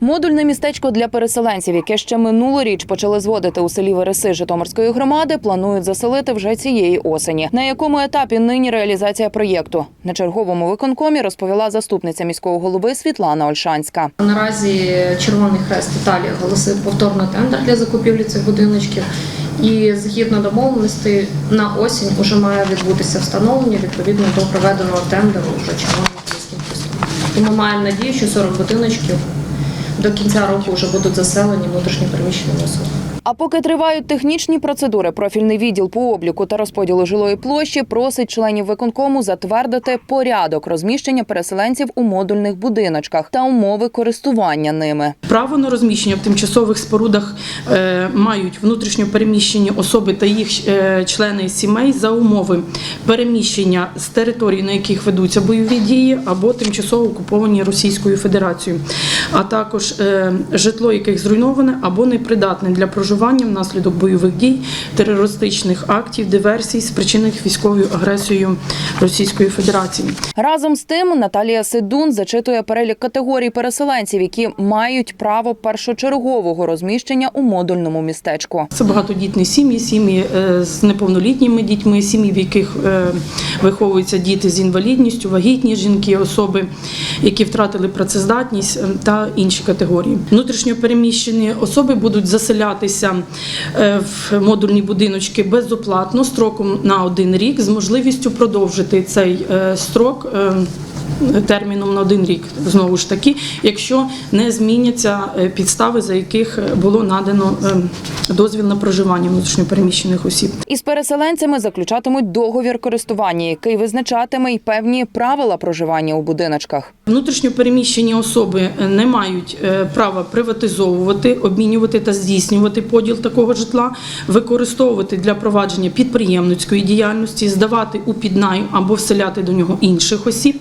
Модульне містечко для переселенців, яке ще минулоріч почали зводити у селі Вереси Житомирської громади, планують заселити вже цієї осені. На якому етапі нині реалізація проєкту на черговому виконкомі розповіла заступниця міського голови Світлана Ольшанська. Наразі Червоний Хрест Італії оголосив повторний тендер для закупівлі цих будиночків. І згідно домовленостей на осінь вже має відбутися встановлення відповідно до проведеного тендеру вже Хрестом. І ми маємо надію, що 40 будиночків до кінця року вже будуть заселені внутрішньо переміщеними особами. А поки тривають технічні процедури, профільний відділ по обліку та розподілу жилої площі просить членів виконкому затвердити порядок розміщення переселенців у модульних будиночках та умови користування ними. Право на розміщення в тимчасових спорудах е, мають внутрішньо переміщені особи та їх е, члени сімей за умови переміщення з територій, на яких ведуться бойові дії, або тимчасово окуповані Російською Федерацією, а також е, житло, яких зруйноване або непридатне для проживання внаслідок бойових дій, терористичних актів, диверсій, спричинених військовою агресією Російської Федерації. Разом з тим Наталія Сидун зачитує перелік категорій переселенців, які мають право першочергового розміщення у модульному містечку. Це багатодітні сім'ї, сім'ї е, з неповнолітніми дітьми, сім'ї, в яких е, виховуються діти з інвалідністю, вагітні жінки, особи, які втратили працездатність е, та інші категорії. Внутрішньо переміщені особи будуть заселятися е, в модульні будиночки безоплатно строком на один рік з можливістю продовжити цей е, строк. Терміном на один рік знову ж таки, якщо не зміняться е, підстави, за яких е, було надано е, дозвіл на проживання внутрішньопереміщених осіб. Із переселенцями заключатимуть договір користування, який визначатиме й певні правила проживання у будиночках. Внутрішньопереміщені особи не мають е, права приватизовувати, обмінювати та здійснювати поділ такого житла, використовувати для провадження підприємницької діяльності, здавати у піднайм або вселяти до нього інших осіб,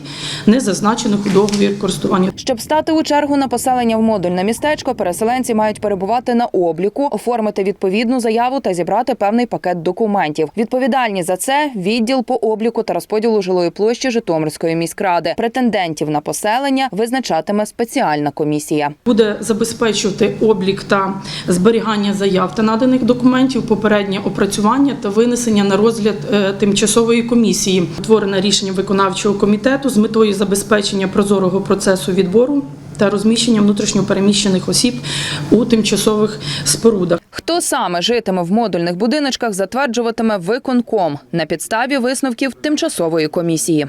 не зазначених у договір користування. Щоб стати у чергу на поселення в модульне містечко, переселенці мають перебувати на обліку, оформити відповідну заяву та зібрати певний пакет документів. Відповідальні за це відділ по обліку та розподілу жилої площі Житомирської міськради. Претендентів на поселення визначатиме спеціальна комісія. Буде забезпечувати облік та зберігання заяв та наданих документів, попереднє опрацювання та винесення на розгляд е, тимчасової комісії. Утворене рішення виконавчого комітету з метою забезпечення прозорого процесу відбору та розміщення внутрішньопереміщених осіб у тимчасових спорудах. Хто саме житиме в модульних будиночках, затверджуватиме виконком на підставі висновків тимчасової комісії.